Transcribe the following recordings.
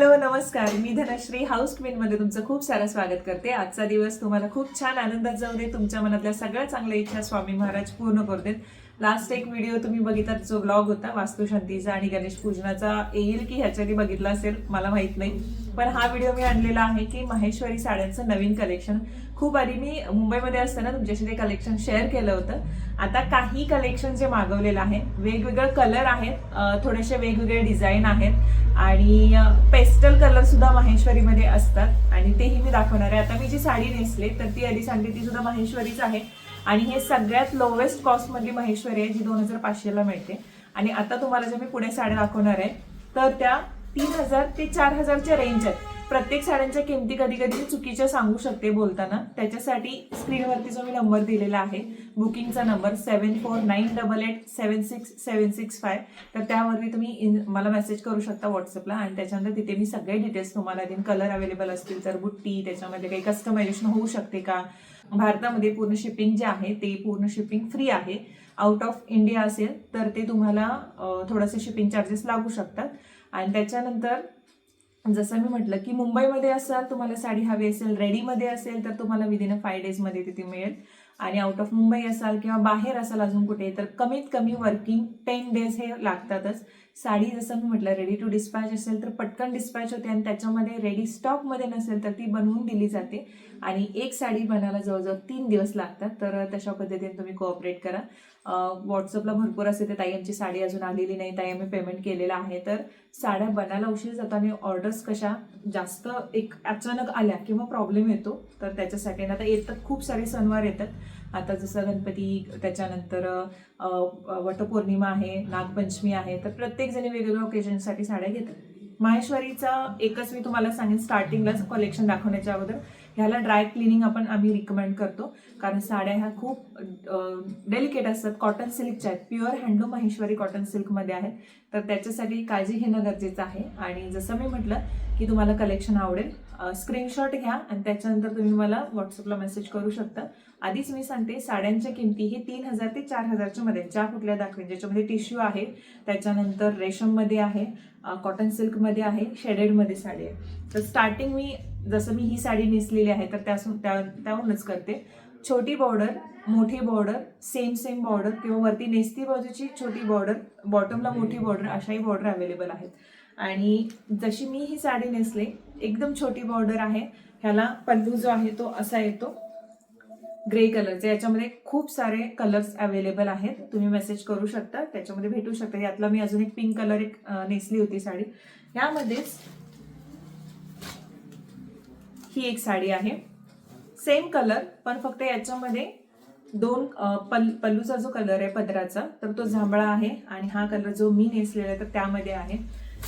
Hello नमस्कार. मी Dhanashree house queen मध्ये तुमचं खूप सारं स्वागत करते. आजचा दिवस तुम्हाला खूप छान आनंदात जाऊ दे. तुमच्या मनातल्या सगळ्या चांगल्या इच्छा स्वामी महाराज पूर्ण करू देत. लास्ट एक व्हिडिओ तुम्ही बघितला जो ब्लॉग होता वास्तुशांतीचा आणि गणेश पूजनाचा. येईल की ह्याच्यानी बघितला असेल मला माहीत नाही. पण हा व्हिडिओ मी आणलेला आहे की माहेश्वरी साड्यांचं नवीन कलेक्शन खूप आधी मी मुंबईमध्ये असताना तुमच्याशी ते कलेक्शन शेअर केलं होतं. आता काही कलेक्शन जे मागवलेलं आहे वेगवेगळे कलर आहेत थोडेसे वेगवेगळे डिझाईन आहेत आणि पेस्टल कलर सुद्धा माहेश्वरीमध्ये असतात आणि तेही मी दाखवणार आहे. आता मी जी साडी नेसले तर ती आधी सांगते ती सुद्धा माहेश्वरीच आहे. आणि हे सगळ्यात लोवेस्ट कॉस्टमधली महेश्वरी माहेश्वरी आहे जी दोन हजार पाचशेला मिळते. आणि आता तुम्हाला ज्या मी पुढे साड्या दाखवणार आहे तर त्या तीन हजार ते चार हजारच्या रेंज आहेत. प्रत्येक साड्यांच्या किमती कधी कधी चुकीच्या सांगू शकते बोलताना. त्याच्यासाठी स्क्रीनवरती जो मी नंबर दिलेला आहे बुकिंगचा number seven four nine double eight seven six seven six five तर त्यावरती तुम्ही इन- मला मेसेज करू शकता व्हॉट्सअपला आणि त्याच्यानंतर तिथे मी सगळे डिटेल्स तुम्हाला देईन. कलर अवेलेबल असतील तर बुट्टी त्याच्यामध्ये काही कस्टमायझेशन होऊ शकते का? भारतामध्ये पूर्ण शिपिंग जे आहे ते पूर्ण शिपिंग फ्री आहे. आउट ऑफ इंडिया असेल तर ते तुम्हाला थोडेसे शिपिंग चार्जेस लागू शकतात. आणि त्याच्यानंतर जसं मी म्हटलं की मुंबईमध्ये असाल तुम्हाला साडी हवी असेल रेडीमध्ये असेल तर तुम्हाला विदिन अ फाय डेजमध्ये तिथे मिळेल. आणि आउट ऑफ मुंबई असाल किंवा बाहेर असाल अजून कुठे तर कमीत कमी वर्किंग टेन डेज हे लागतातच. साडी जसं मी म्हटलं रेडी टू डिस्पॅच असेल तर पटकन डिस्पॅच होते आणि त्याच्यामध्ये रेडी स्टॉकमध्ये नसेल तर ती बनवून दिली जाते. आणि एक साडी बनायला जवळजवळ तीन दिवस लागतात तर तशा पद्धतीने तुम्ही कोऑपरेट करा. व्हॉट्सअपला भरपूर असे ते ताई आमची साडी अजून आलेली नाही ताई आम्ही पेमेंट केलेलं आहे. तर साड्या बनायला उशीर जातो आणि ऑर्डर्स कशा जास्त एक अचानक आल्या किंवा प्रॉब्लेम येतो तर त्याच्यासाठी. आता येतात खूप सारे सणवार येतात. आता जसं गणपती त्याच्यानंतर वटपौर्णिमा आहे नागपंचमी आहे तर प्रत्येकजणी वेगवेगळ्या ओकेजनसाठी साड्या घेतात. माहेश्वरीचा एकच मी तुम्हाला सांगेन स्टार्टिंगलाच कलेक्शन दाखवण्याच्या अगोदर. ह्याला ड्राय क्लिनिंग आपण आम्ही रिकमेंड करतो कारण साड्या ह्या खूप डेलिकेट असतात. कॉटन सिल्कच्या आहेत. प्युअर हँडलूम माहेश्वरी कॉटन सिल्कमध्ये आहेत. तर त्याच्यासाठी काळजी घेणं गरजेचं आहे. आणि जसं मी म्हटलं की तुम्हाला कलेक्शन आवडेल स्क्रीनशॉट घ्या आणि त्याच्यानंतर तुम्ही मला व्हॉट्सअपला मेसेज करू शकता. आधीच मी सांगते साड्यांच्या किमती हे तीन हजार ते चार हजारच्या मध्ये ज्या कुठल्या दाखवेन ज्याच्यामध्ये टिश्यू आहे त्याच्यानंतर रेशममध्ये आहे कॉटन सिल्कमध्ये आहे शेडेडमध्ये साडी आहे. तर स्टार्टिंग मी जसं मी ही साडी नेसलेली आहे तर त्यासून त्या त्याहूनच करते. छोटी बॉर्डर मोठी बॉर्डर सेम सेम बॉर्डर किंवा वरती नेसती बाजूची छोटी बॉर्डर बॉटमला मोठी बॉर्डर अशाही बॉर्डर अवेलेबल आहेत. आणि जशी मी ही साडी नेसले एकदम छोटी बॉर्डर आहे ह्याला पल्लू जो आहे तो असा येतो. ग्रे कलरचे. याच्यामध्ये खूप सारे कलर्स अवेलेबल आहेत. तुम्ही मेसेज करू शकता. त्याच्यामध्ये भेटू शकता. यातला मी अजून एक पिंक कलर एक नेसली होती साडी. यामध्येच ही एक साडी आहे. सेम कलर पण फक्त याच्यामध्ये दोन पल पल्लूचा जो कलर आहे पदराचा तर तो जांभळा आहे आणि हा कलर जो मी नेसलेला आहे तर त्यामध्ये आहे.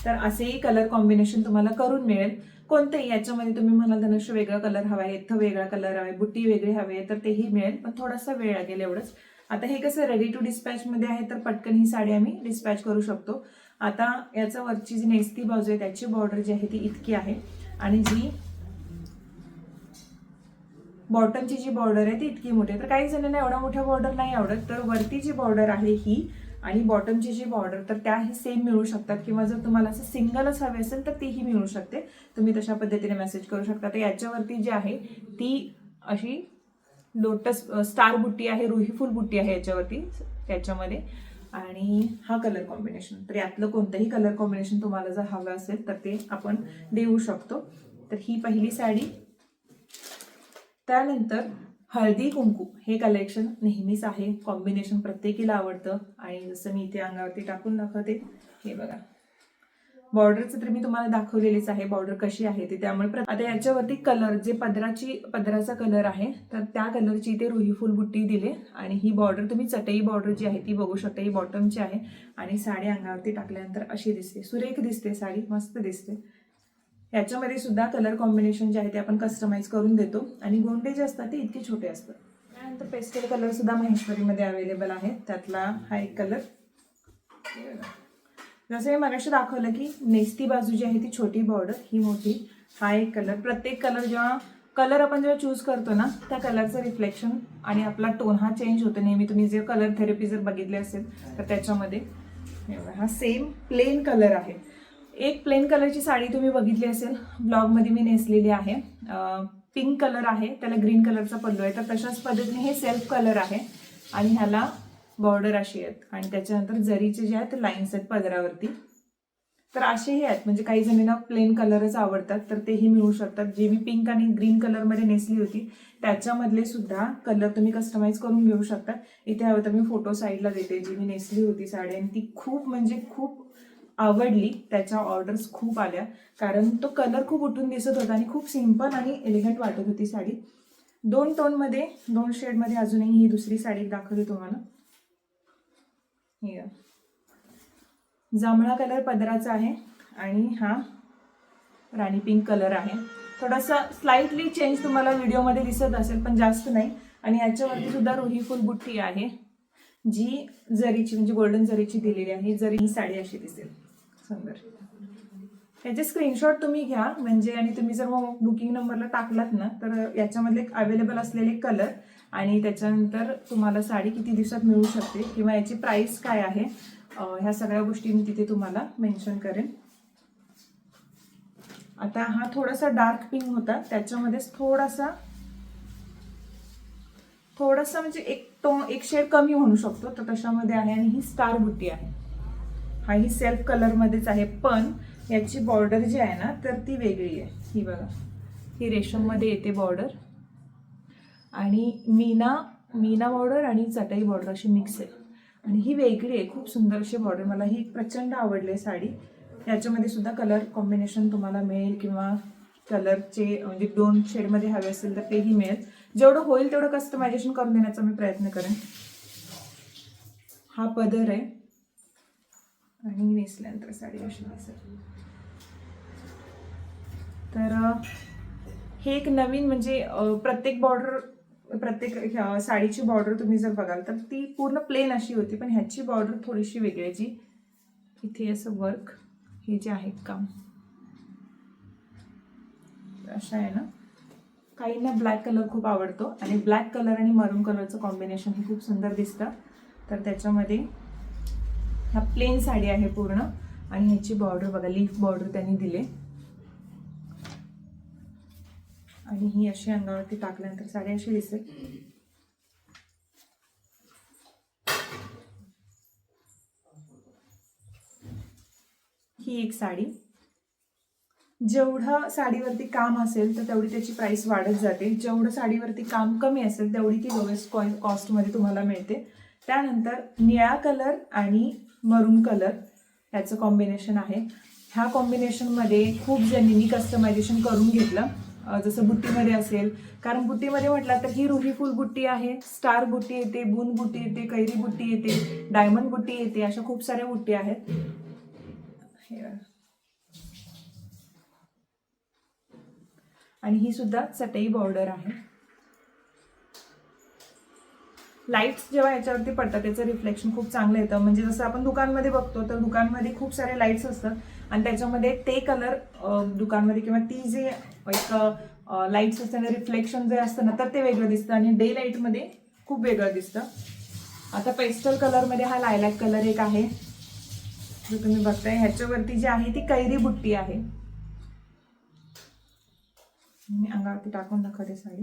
तर असेही कलर कॉम्बिनेशन तुम्हाला करून मिळेल. कोणतेही याच्यामध्ये तुम्ही म्हणाल धनुष वेगळा कलर हवा आहे इथं वेगळा कलर हवा आहे बुट्टी वेगळी हवी आहे तर तेही मिळेल पण थोडासा वेळ लागेल एवढंच. आता हे कसं रेडी टू डिस्पॅच मध्ये आहे तर पटकन ही साडी आम्ही डिस्पॅच करू शकतो. आता याचा वरची जी नेस्ती बाजू आहे त्याची बॉर्डर जी आहे ती इतकी आहे. आणि जी बॉटमची जी बॉर्डर आहे ती इतकी मोठी तर काही जणांना एवढा मोठा बॉर्डर नाही आवडत तर वरती जी बॉर्डर आहे ही आणि बॉटमची जी बॉर्डर तर त्याही सेम मिळू शकतात. किंवा जर तुम्हाला असं सिंगलच हवे असेल तर तीही मिळू शकते. तुम्ही तशा पद्धतीने मेसेज करू शकता. तर याच्यावरती जी आहे ती अशी लोटस स्टार बुट्टी आहे रुही फुल बुट्टी आहे याच्यावरती त्याच्यामध्ये. आणि हा कलर कॉम्बिनेशन तर यातलं कोणतंही कलर कॉम्बिनेशन तुम्हाला जर हवं असेल तर ते आपण देऊ शकतो. तर ही पहिली साडी. त्यानंतर हळदी कुंकू हे कलेक्शन नेहमीच आहे. कॉम्बिनेशन प्रत्येकीला आवडतं. आणि जसं मी इथे अंगावरती टाकून दाखवते हे बघा. बॉर्डरचं तर मी तुम्हाला दाखवलेलीच आहे. बॉर्डर कशी आहे ती त्यामुळे आता याच्यावरती कलर जे पदराची पदराचा कलर आहे तर त्या कलरची इथे रुही फुल बुट्टी दिले. आणि ही बॉर्डर तुम्ही चटई बॉर्डर जी आहे ती बघू शकता. ही बॉटमची आहे. आणि साडी अंगावरती टाकल्यानंतर अशी दिसते. सुरेख दिसते साडी. मस्त दिसते. याच्यामध्ये सुद्धा कलर कॉम्बिनेशन जे आहे ते आपण कस्टमाइज करून देतो. आणि गोंडे जे असतात ते इतके छोटे असतात. त्यानंतर पेस्टल कलर सुद्धा महेश्वरीमध्ये अवेलेबल आहे त्यातला हा एक कलर जसं मी मगाशी दाखवलं की नेस्ती बाजू जी आहे ती छोटी बॉर्डर ही मोठी हा एक कलर प्रत्येक कलर जेव्हा कलर आपण जेव्हा चूज करतो ना त्या कलरचं रिफ्लेक्शन आणि आपला टोन हा चेंज होतो. नेहमी तुम्ही जे कलर थेरपी जर बघितले असेल तर त्याच्यामध्ये हा सेम प्लेन कलर आहे. एक प्लेन कलरची साडी तुम्ही बघितली असेल. ब्लॉगमध्ये मी नेसलेली आहे. पिंक कलर आहे. त्याला ग्रीन कलरचा पल्लू आहे. तर तशाच पद्धतीने हे सेल्फ कलर आहे. आणि ह्याला बॉर्डर अशी आहेत. आणि त्याच्यानंतर जरीचे जे आहेत लाईन्स आहेत पदरावरती. तर असेही आहेत. म्हणजे काही जणींना प्लेन कलरच आवडतात तर तेही मिळू शकतात. जे मी पिंक आणि ग्रीन कलरमध्ये नेसली होती त्याच्यामधले सुद्धा कलर तुम्ही कस्टमाइज करून घेऊ शकता. इथे हवं तर मी फोटो साईडला देते. जी मी नेसली होती साडी. आणि ती खूप म्हणजे खूप आवडली त्याच्या ऑर्डर्स खूप आल्या. कारण तो कलर खूप उठून दिसत होता आणि खूप सिंपल आणि एलिगंट वाटत होती साडी. दोन टोनमध्ये दोन शेडमध्ये अजूनही ही दुसरी साडी दाखवली तुम्हाला. जांभळा कलर पदराचा आहे आणि हा राणी पिंक कलर आहे. थोडासा स्लाइटली चेंज तुम्हाला व्हिडिओमध्ये दिसत असेल पण जास्त नाही. आणि ह्याच्यावरती सुद्धा रोही फुल बुट्टी आहे जी जरीची म्हणजे गोल्डन जरीची दिलेली आहे जरी ही साडी अशी दिसेल. सुंदर याचे स्क्रीनशॉट तुम्ही घ्या. म्हणजे आणि तुम्ही जर बुकिंग नंबरला टाकलात ना तर याच्यामधले अवेलेबल असलेले कलर आणि त्याच्यानंतर तुम्हाला साडी किती दिवसात मिळू शकते किंवा याची प्राईस काय आहे ह्या सगळ्या गोष्टी मी तिथे तुम्हाला मेन्शन करेन. आता हा थोडासा डार्क पिंक होता. त्याच्यामध्येच थोडासा थोडासा म्हणजे एक टो एक शेड कमी होऊ शकतो. तर तशामध्ये आहे आणि ही स्टार बुट्टी आहे. हा ही सेल्फ कलरमध्येच आहे पण याची बॉर्डर जी आहे ना तर ती वेगळी आहे. ही बघा. ही रेशममध्ये येते बॉर्डर आणि मीना मीना बॉर्डर आणि चटई बॉर्डर अशी मिक्स आहे. आणि ही वेगळी आहे खूप सुंदर अशी बॉर्डर मला ही प्रचंड आवडली आहे साडी. याच्यामध्ये सुद्धा कलर कॉम्बिनेशन तुम्हाला मिळेल किंवा कलरचे म्हणजे दोन शेडमध्ये हवे असेल तर तेही मिळेल. जेवढं होईल तेवढं कस्टमायझेशन करून देण्याचा मी प्रयत्न करेन. हा पदर आहे. आणि नेसल्यानंतर साडी अशी दिसेल. तर हे एक नवीन म्हणजे प्रत्येक बॉर्डर प्रत्येक ह्या साडीची बॉर्डर तुम्ही जर बघाल तर ती पूर्ण प्लेन अशी होती पण ह्याची बॉर्डर थोडीशी वेगळी आहे जी. इथे असं वर्क हे जे आहे काम. अशा आहे ना. काहींना ब्लॅक कलर खूप आवडतो आणि ब्लॅक कलर आणि मरून कलरचं कॉम्बिनेशन हे खूप सुंदर दिसतं. तर त्याच्यामध्ये हा प्लेन साडी आहे पूर्ण. आणि ह्याची बॉर्डर बघा लीफ बॉर्डर त्यांनी दिले. आणि ही अशी अंगावरती टाकल्यानंतर साडी अशी दिसेल. ही एक साडी. जेवढं साडीवरती काम असेल तर तेवढी त्याची प्राइस वाढत जाते. जेवढं साडीवरती काम कमी असेल तेवढी ती लोएस्ट कॉस्टमध्ये तुम्हाला मिळते. त्यानंतर निळा कलर आणि मरून कलर याचं कॉम्बिनेशन आहे. ह्या कॉम्बिनेशनमध्ये खूप जणींनी कस्टमायझेशन करून घेतलं. जसं बुट्टीमध्ये असेल. कारण बुट्टीमध्ये म्हटलं तर ही रुही फुल बुट्टी आहे स्टार बुट्टी येते बून बुट्टी येते कैरी बुट्टी येते डायमंड बुट्टी येते अशा खूप साऱ्या बुट्टी आहेत. हे आणि ही सुद्धा चटई बॉर्डर आहे. लाईट्स जेव्हा याच्यावरती पडतात त्याचं रिफ्लेक्शन खूप चांगलं येतं. म्हणजे जसं आपण दुकानमध्ये बघतो तर दुकानमध्ये खूप सारे लाईट्स असतात. आणि त्याच्यामध्ये ते कलर दुकानमध्ये किंवा ती जे एक लाईट्स असताना रिफ्लेक्शन जे असतं ना तर ते वेगळं दिसतं. आणि डे लाईटमध्ये खूप वेगळं दिसतं. आता पेस्टल कलरमध्ये हा लायलॅक कलर एक आहे. जो तुम्ही बघताय ह्याच्यावरती जी आहे ती कैरी बुट्टी आहे. मी अंगावरती टाकून दाखवते साडी.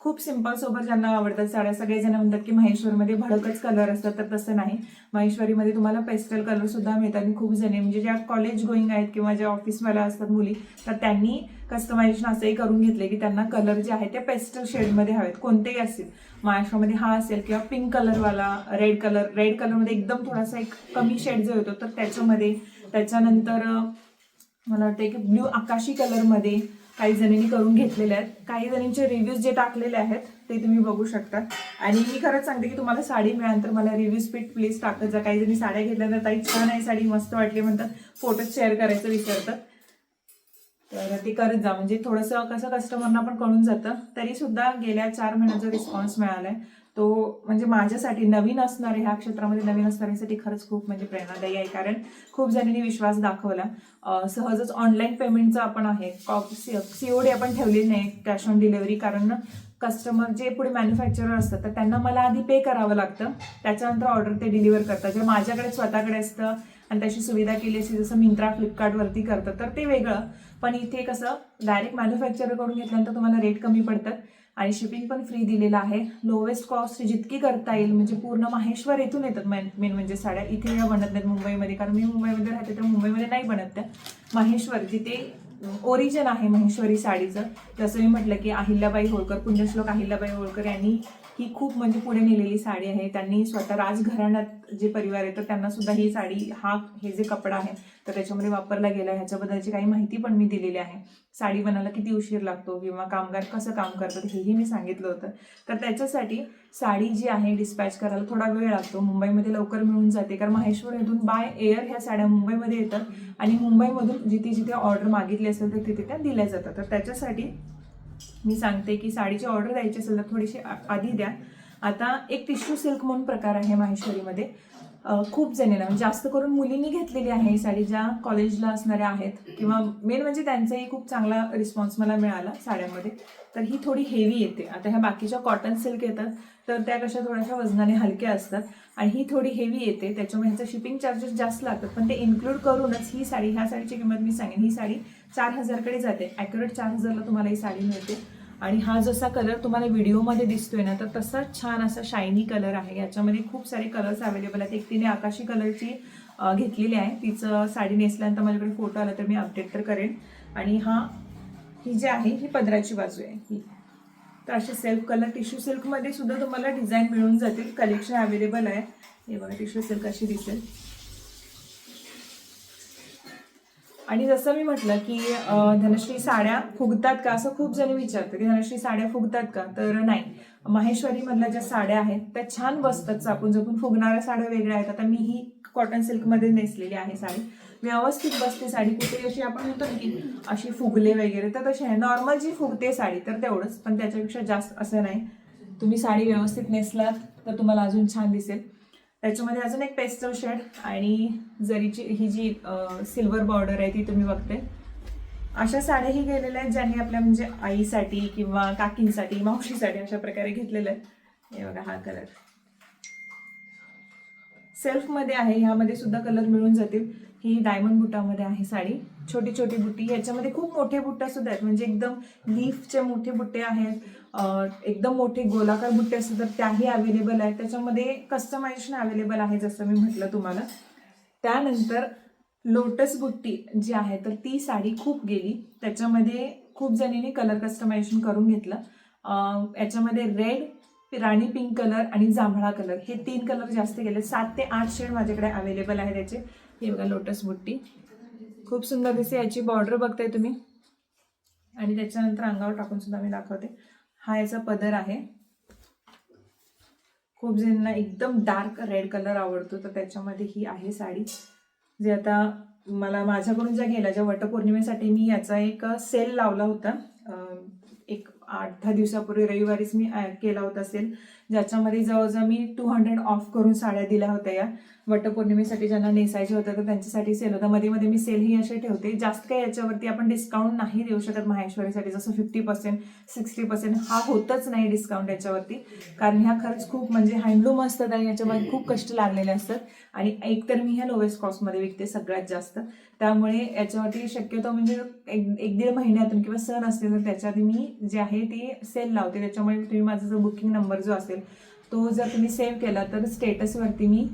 खूप सिंपल सोबत ज्यांना आवडतात साड्या सगळेजण म्हणतात की महेश्वरीमध्ये भडकच कलर असतात तर तसं नाही. महेश्वरीमध्ये तुम्हाला पेस्टल कलर सुद्धा मिळतात. आणि खूप जणी म्हणजे ज्या कॉलेज गोईंग आहेत किंवा ज्या ऑफिसवाल्या असतात मुली तर त्यांनी कस्टमायझेशन असंही करून घेतले की त्यांना कलर जे आहे ते पेस्टल शेडमध्ये हवेत कोणतेही असतील. महाराष्ट्रामध्ये हा असेल किंवा पिंक कलरवाला रेड कलर रेड कलरमध्ये एकदम थोडासा एक कमी शेड जो येतो तर त्याच्यामध्ये त्याच्यानंतर मला वाटतं की ब्ल्यू आकाशी कलरमध्ये काही जणींनी करून घेतलेले आहेत. काही जणींचे रिव्ह्यूज जे टाकलेले आहेत ते तुम्ही बघू शकता. आणि मी खरंच सांगते की तुम्हाला साडी मिळाल्यानंतर मला रिव्ह्यूज पीठ प्लीज टाकत जा काही जणी साड्या घेतल्यानंतर ताई छान आहे साडी मस्त वाटली म्हणतात. फोटोज शेअर करायचं विसरतात. तर ते करत जा. म्हणजे थोडंसं कसं कस्टमरना पण कळून जातं. तरी सुद्धा गेल्या चार महिन्याचा रिस्पॉन्स मिळाला आहे तो म्हणजे माझ्यासाठी नवीन असणारे ह्या क्षेत्रामध्ये नवीन असणाऱ्यांसाठी खरंच खूप म्हणजे प्रेरणादायी आहे. कारण खूप जणांनी विश्वास दाखवला. सहजच ऑनलाईन पेमेंटचं आपण आहे. सीओडी आपण ठेवलेली नाही कॅश ऑन डिलिव्हरी कारण कस्टमर जे पुढे मॅन्युफॅक्चरर असतात तर त्यांना मला आधी पे करावं लागतं. त्याच्यानंतर ऑर्डर ते डिलिव्हर करतात. जे माझ्याकडे स्वतःकडे असतं आणि त्याची सुविधा केली असते जसं मिंत्रा फ्लिपकार्टवरती करतात तर ते वेगळं. पण इथे कसं डायरेक्ट मॅन्युफॅक्चरकडून घेतल्यानंतर तुम्हाला रेट कमी पडतात. आणि शिपिंग पण फ्री दिलेलं आहे. लोवेस्ट कॉस्ट जितकी करता येईल म्हणजे पूर्ण माहेश्वर येथून येतात मेन मेन म्हणजे साड्या. इथे या बनत नाहीत मुंबईमध्ये कारण मी मुंबईमध्ये राहते तर मुंबईमध्ये नाही बनत त्या. माहेश्वर जिथे ओरिजिन आहे महेश्वरी साडीचं जसं मी म्हटलं की अहिल्याबाई होळकर पुण्यश्लोक अहिल्याबाई होळकर यांनी ही खूप म्हणजे पुढे नेलेली साडी आहे. त्यांनी स्वतः राजघराण्यात जे परिवार आहे तर त्यांना सुद्धा ही साडी हा हे जे कपडा आहे तर त्याच्यामध्ये वापरला गेला. ह्याच्याबद्दलची काही माहिती पण मी दिलेली आहे. साडी बनायला किती उशीर लागतो किंवा कामगार कसं काम करतात हेही मी सांगितलं होतं. तर त्याच्यासाठी साडी जी आहे डिस्पॅच करायला थोडा वेळ लागतो. मुंबईमध्ये लवकर मिळून जाते. कारण माहेश्वर येथून बाय एअर ह्या साड्या मुंबईमध्ये येतात. आणि मुंबईमधून जिथे जिथे ऑर्डर मागितली असेल तर तिथे त्या दिल्या जातात. तर त्याच्यासाठी मी सांगते की साडीची ऑर्डर द्यायची असेल तर थोडीशी आ- आधी द्या. आता एक टिश्यू सिल्क म्हणून प्रकार आहे माहेश्वरीमध्ये. खूप जणींना म्हणजे जास्त करून मुलींनी घेतलेली आहे ही साडी ज्या कॉलेजला असणाऱ्या आहेत. किंवा मेन म्हणजे त्यांचाही खूप चांगला रिस्पॉन्स मला मिळाला साड्यामध्ये. तर ही थोडी हेवी येते. आता ह्या बाकीच्या कॉटन सिल्क येतात तर त्या कशा थोड्याशा वजनाने हलक्या असतात. आणि ही थोडी हेवी येते त्याच्यामुळे ह्याचं शिपिंग चार्जेस जास्त लागतात. पण ते इन्क्लूड करूनच ही साडी ह्या साडीची किंमत मी सांगेन. ही साडी चार हजारकडे जाते. ॲक्युरेट चार हजारला तुम्हाला ही साडी मिळते. आणि हा जसा कलर तुम्हाला व्हिडिओमध्ये दिसतोय ना तर तसा छान असा शायनी कलर आहे. याच्यामध्ये खूप सारे कलर्स अवेलेबल आहेत. एक तिने आकाशी कलरची घेतलेली आहे. तिचं साडी नेसल्यानंतर माझ्याकडे फोटो आला तर मी अपडेट तर करेन. आणि हा ही जी आहे ही पदराची बाजू आहे. ही. तर असे सेल्फ कलर टिश्यू सिल्कमध्ये सुद्धा तुम्हाला डिझाईन मिळून जातील. कलेक्शन अवेलेबल आहे. हे बघा टिश्यू सिल्क अशी दिसेल. आणि जसं मी म्हटलं की धनश्री साड्या फुगतात का असं खूप जणी विचारतं की धनश्री साड्या फुगतात का? तर नाही. माहेश्वरी मधल्या ज्या साड्या आहेत त्या छान बसतात चापून. जपून फुगणाऱ्या साड्या वेगळ्या आहेत. आता मी ही कॉटन सिल्कमध्ये नेसलेली आहे साडी. व्यवस्थित बसते साडी. कुठे अशी आपण म्हणतो ना की अशी फुगले वगैरे तर तशी आहे. नॉर्मल जी फुगते साडी तर तेवढंच. पण त्याच्यापेक्षा जास्त असं नाही. तुम्ही साडी व्यवस्थित नेसलात तर तुम्हाला अजून छान दिसेल. त्याच्यामध्ये अजून एक पेस्टल शेड आणि जरीची ही जी सिल्वर बॉर्डर आहे ती तुम्ही बघते. अशा साड्याही गेलेल्या आहेत ज्यांनी आपल्या म्हणजे आईसाठी किंवा काकींसाठी मावशीसाठी अशा प्रकारे घेतलेल्या आहेत. हे बघा हा कलर सेल्फमध्ये आहे ह्यामध्ये सुद्धा कलर मिळून जातील. ही डायमंड बुटामध्ये आहे साडी. छोटी छोटी बुट्टी ह्याच्यामध्ये खूप मोठे बुट्ट्या सुद्धा आहेत. म्हणजे एकदम लीफचे मोठे बुट्टे आहेत. एकदम मोठे गोलाकार बुट्टे असतात तर त्याही अवेलेबल आहेत त्याच्यामध्ये कस्टमायझेशन अवेलेबल आहे जसं मी म्हटलं तुम्हाला. त्यानंतर लोटस बुट्टी जी आहे तर ती साडी खूप गेली. त्याच्यामध्ये खूप जणींनी कलर कस्टमायझेशन करून घेतलं. याच्यामध्ये रेड राणी पिंक कलर आणि जांभळा कलर हे तीन कलर जास्त गेले. सात ते आठ शेड माझ्याकडे अवेलेबल आहे त्याचे. हे बघा लोटस बुट्टी. खूप सुंदर दिसते. याची बॉर्डर बघताय तुम्ही. आणि त्याच्यानंतर अंगावर टाकून सुद्धा मी दाखवते. हा याचा पदर आहे. खूप जणांना एकदम डार्क रेड कलर आवडतो तर त्याच्यामध्ये ही आहे साडी. जे आता मला माझ्याकडून ज्या गेल्या ज्या वटपौर्णिमेसाठी मी याचा एक सेल लावला होता. एक आठ दहा दिवसापूर्वी रविवारीच मी केला होता सेल ज्याच्यामध्ये जवळजवळ मी टू हंड्रेड ऑफ करून साड्या दिल्या होत्या या. वटपौर्णिमेसाठी ज्यांना नेसायचे होतं तर त्यांच्यासाठी सेल होता. मध्ये मध्ये मी सेल ही असे ठेवते. जास्त काही याच्यावरती आपण डिस्काउंट नाही देऊ शकत माहेश्वरीसाठी. जसं फिफ्टी पर्सेंट सिक्स्टी पर्सेंट हा होतच नाही डिस्काउंट याच्यावरती. कारण ह्या खर्च खूप म्हणजे हँडलूम असतात आणि याच्यामध्ये खूप कष्ट लागलेले असतात. आणि एक तर मी ह्या लोवेस्ट कॉस्टमध्ये विकते सगळ्यात जास्त. त्यामुळे याच्यावरती शक्यतो म्हणजे एक एक दीड महिन्यातून किंवा सण असतील तर त्याच्या आधी मी जे आहे ते सेल लावते. त्याच्यामुळे तुम्ही माझा जो बुकिंग नंबर जो असेल तो जर तुम्ही सेव्ह केला तर स्टेटसवरती मी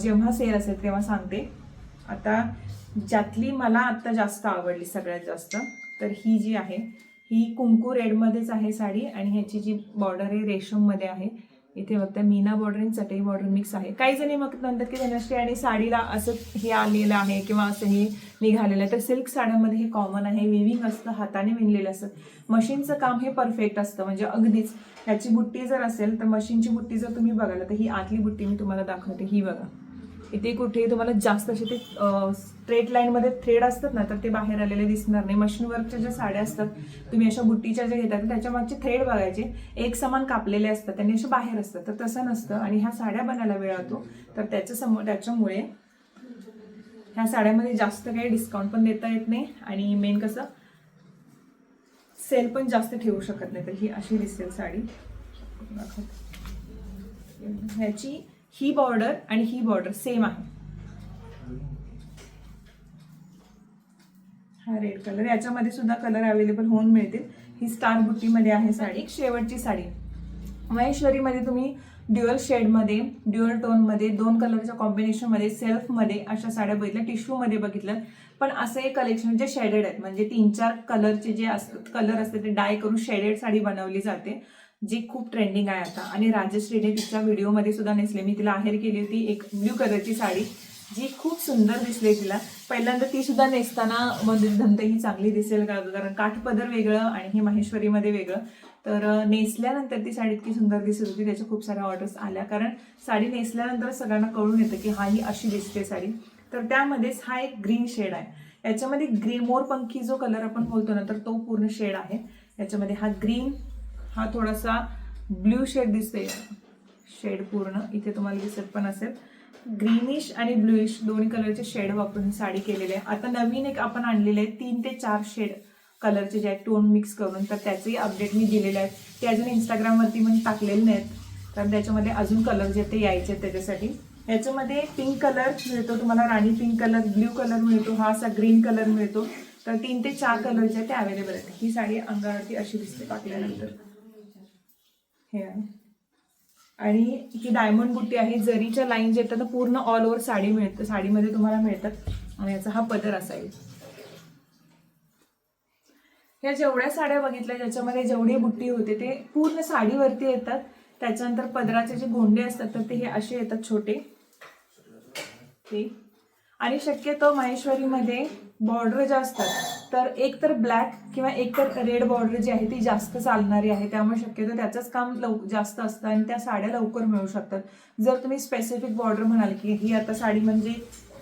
जेव्हा सेल असेल तेव्हा सांगते. आता ज्यातली मला आत्ता जास्त आवडली सगळ्यात जास्त तर ही जी आहे ही कुंकू रेडमध्येच आहे साडी आणि ह्याची जी बॉर्डर आहे रेशममध्ये आहे इथे बघता मीना बॉर्डर आणि चटई बॉर्डर मिक्स आहे. काही जणी मग म्हणतात की धनश्री आणि साडीला असं हे आलेलं आहे किंवा असं हे निघालेलं आहे. तर सिल्क साड्यामध्ये हे कॉमन आहे. विविंग असतं हाताने विणलेलं असतं. मशीनचं काम हे परफेक्ट असतं. म्हणजे अगदीच ह्याची बुट्टी जर असेल तर मशीनची बुट्टी जर तुम्ही बघाल तर ही आतली बुट्टी मी तुम्हाला दाखवते. ही बघा. इथे कुठेही तुम्हाला जास्त असे ते स्ट्रेट लाईनमध्ये थ्रेड असतात ना तर ते बाहेर आलेले दिसणार नाही. मशीन वर्कच्या ज्या साड्या असतात तुम्ही अशा बुट्टीच्या ज्या घेतात त्याच्या मागचे थ्रेड बघायचे. एक समान कापलेले असतात त्यांनी असे बाहेर असतात. तर तसं नसतं आणि ह्या साड्या बनायला वेळ होतो तर त्याच्यासमोर त्याच्यामुळे ह्या साड्यामध्ये जास्त काही डिस्काउंट पण देता येत नाही. आणि मेन कसं सेल पण जास्त ठेवू शकत नाही. तर ही अशी दिसेल साडी. ह्याची ही बॉर्डर आणि ही बॉर्डर सेम आहे. हा रेड कलर याच्यामध्ये सुद्धा कलर अवेलेबल होऊन मिळतील. ही स्टार बुट्टीमध्ये आहे साडी. एक शेवटची साडी. महेश्वरीमध्ये तुम्ही ड्युअल शेडमध्ये ड्युअल टोनमध्ये दोन कलरच्या कॉम्बिनेशनमध्ये सेल्फमध्ये अशा साड्या बघितल्या टिश्यूमध्ये बघितलं पण असं एक कलेक्शन जे शेडेड आहेत म्हणजे तीन चार कलरचे जे असतात कलर असते ते डाय करून शेडेड साडी बनवली जाते. जी खूप ट्रेंडिंग आहे आता. आणि राजश्रीने तिच्या व्हिडिओमध्ये सुद्धा नेसले. मी तिला आहेर केली होती एक ब्ल्यू कलरची साडी जी खूप सुंदर दिसली तिला. पहिल्यांदा ती सुद्धा नेसताना म्हणजे धंत ही चांगली दिसेल का? कारण काठपदर वेगळं आणि हे माहेश्वरीमध्ये वेगळं. तर नेसल्यानंतर ती साडी इतकी सुंदर दिसत होती. त्याच्या खूप साऱ्या ऑर्डर्स आल्या. कारण साडी नेसल्यानंतर सगळ्यांना कळून येतं की हा ही अशी दिसते साडी. तर त्यामध्येच हा एक ग्रीन शेड आहे. याच्यामध्ये ग्रीन मोरपंखी जो कलर आपण बोलतो ना तर तो पूर्ण शेड आहे. याच्यामध्ये हा ग्रीन हा थोडासा ब्ल्यू शेड दिसते शेड पूर्ण इथे तुम्हाला दिसत पण असेल. ग्रीनिश आणि ब्लूइश दोन्ही कलरचे शेड वापरून साडी केलेली आहे. आता नवीन एक आपण आणलेले आहे तीन ते चार शेड कलरचे जे आहेत टोन मिक्स करून तर त्याचेही अपडेट मी दिलेले आहेत ते अजून इंस्टाग्रामवरती पण टाकलेले नाहीत कारण त्याच्यामध्ये अजून कलर जे आहेत ते यायचे आहेत त्याच्यासाठी. याच्यामध्ये पिंक कलर मिळतो तुम्हाला rani pink colour blue colour मिळतो हा असा ग्रीन कलर मिळतो. तर तीन ते चार कलर जे आहेत ते अवेलेबल आहेत. ही साडी अंगावरती अशी दिसते टाकल्यानंतर हे. आणि ही डायमंड बुट्टी आहे जरीच्या लाईन जे येतात पूर्ण ऑल ओव्हर साडी मिळतं साडीमध्ये तुम्हाला मिळतात. आणि याचा हा पदर असाईल या जेवढ्या साड्या बघितल्या ज्याच्यामध्ये जेवढी बुट्टी होते ते पूर्ण साडीवरती येतात. त्याच्यानंतर पदराचे जे गोंडे असतात तर ते हे असे येतात छोटे. ते. आणि शक्यतो माहेश्वरीमध्ये बॉर्डर ज्या असतात तर एक तर ब्लॅक किंवा एक तर रेड बॉर्डर जी आहे ती जास्त चालणारी आहे. त्यामुळे शक्यतो त्याचंच काम लव जास्त असतं आणि त्या साड्या लवकर मिळू शकतात. जर तुम्ही स्पेसिफिक बॉर्डर म्हणाल की ही आता साडी म्हणजे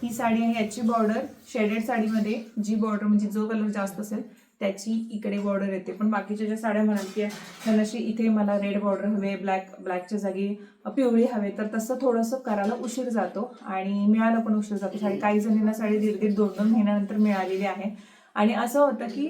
ही साडी आहे याची बॉर्डर शेडेड साडीमध्ये जी बॉर्डर म्हणजे जो कलर जास्त असेल त्याची इकडे बॉर्डर येते. पण बाकीच्या ज्या साड्या म्हणाल की अशी इथे मला रेड बॉर्डर हवे ब्लॅक ब्लॅकच्या जागी पिवळी हवे. तर तसं थोडंसं करायला उशीर जातो आणि मिळायला पण उशीर जातो. साडी काही जणींना साडी दीड दीड दोन दोन महिन्यानंतर मिळालेली आहे. आणि असं होतं की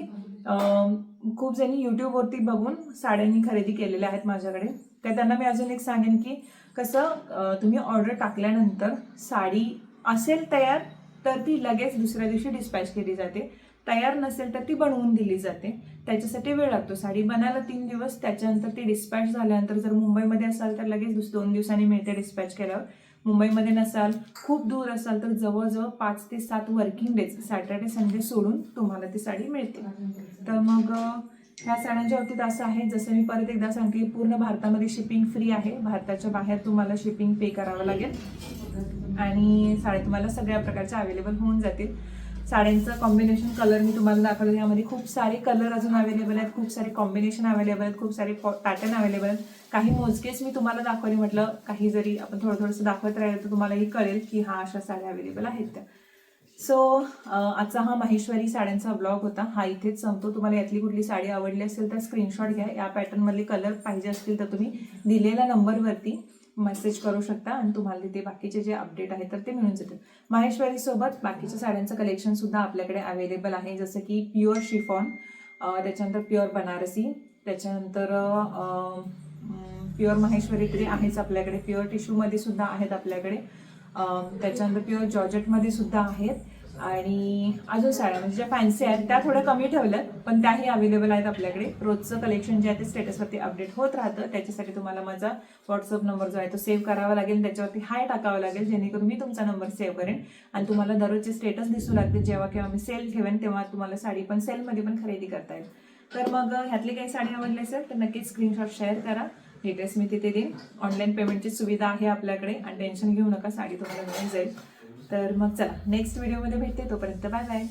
खूप जणी यूट्यूबवरती बघून साड्यांनी खरेदी केलेल्या आहेत माझ्याकडे. तर त्यांना मी अजून एक सांगेन की कसं तुम्ही ऑर्डर टाकल्यानंतर साडी असेल तयार तर ती लगेच दुसऱ्या दिवशी डिस्पॅच केली जाते. तयार नसेल तर ती बनवून दिली जाते. त्याच्यासाठी वेळ लागतो. साडी बनायला तीन दिवस त्याच्यानंतर ती डिस्पॅच झाल्यानंतर जर मुंबईमध्ये असाल तर लगेच दुस दोन दिवसांनी मिळते डिस्पॅच केल्यावर. मुंबईमध्ये नसाल खूप दूर असाल तर जवळजवळ पाच ते सात वर्किंग डेज सॅटर्डे संडे सोडून तुम्हाला ती साडी मिळते. तर मग ह्या साड्यांच्या बाबतीत असं आहे. जसं मी परत एकदा सांगते की पूर्ण भारतामध्ये शिपिंग फ्री आहे. भारताच्या बाहेर तुम्हाला शिपिंग पे करावं लागेल. आणि साड्या तुम्हाला सगळ्या प्रकारच्या अवेलेबल होऊन जातील. साड्यांचं कॉम्बिनेशन कलर मी तुम्हाला दाखवलं. यामध्ये खूप सारे कलर अजून अवेलेबल आहेत. खूप सारे कॉम्बिनेशन अवेलेबल आहेत. खूप सारे पॅटर्न अवेलेबल आहेत. काही मोजकेच मी तुम्हाला दाखवले म्हटलं. काही जरी आपण थोडं थोडंसं दाखवत राहिलं तर तुम्हालाही कळेल की हा अशा साड्या अवेलेबल आहेत त्या. सो आजचा हा माहेश्वरी साड्यांचा ब्लॉग होता. हा इथेच संपतो. तुम्हाला यातली कुठली साडी आवडली असेल तर स्क्रीनशॉट घ्या. या पॅटर्नमधले कलर पाहिजे असतील तर तुम्ही दिलेल्या नंबरवरती मेसेज करू शकता आणि तुम्हाला तिथे बाकीचे जे अपडेट आहेत तर ते मिळून जातील. माहेश्वरीसोबत बाकीच्या साड्यांचं कलेक्शन सुद्धा आपल्याकडे अवेलेबल आहे. जसं की प्युअर शिफॉन त्याच्यानंतर प्युअर बनारसी त्याच्यानंतर प्युअर माहेश्वरी तरी आहेच आपल्याकडे. प्युअर टिश्यूमध्ये सुद्धा आहेत आपल्याकडे. त्याच्यानंतर प्युअर जॉर्जेटमध्ये सुद्धा आहेत. आणि अजून साड्या म्हणजे ज्या फॅन्सी आहेत त्या थोड्या कमी ठेवल्यात पण त्याही अवेलेबल आहेत आपल्याकडे. रोजचं कलेक्शन जे आहे ते स्टेटसवरती अपडेट होत राहतं. त्याच्यासाठी तुम्हाला माझा व्हॉट्सअप नंबर जो आहे तो सेव्ह करावा लागेल. त्याच्यावरती हाय टाकावा लागेल जेणेकरून मी तुमचा नंबर सेव्ह करेन. आणि तुम्हाला दररोजचे स्टेटस दिसू लागतील. जेव्हा केव्हा मी सेल ठेवेन तेव्हा तुम्हाला साडी पण सेलमध्ये पण खरेदी करता येईल. तर मग ह्यातली काही साडी आवडली असेल तर नक्कीच स्क्रीनशॉट शेअर करा. डिटेल्स मी तिथे देईन. ऑनलाईन पेमेंटची सुविधा आहे आपल्याकडे. आणि टेन्शन घेऊ नका साडी तुम्हाला मिळून जाईल. तर मग चला नेक्स्ट व्हिडिओमध्ये भेटते तोपर्यंत बाय बाय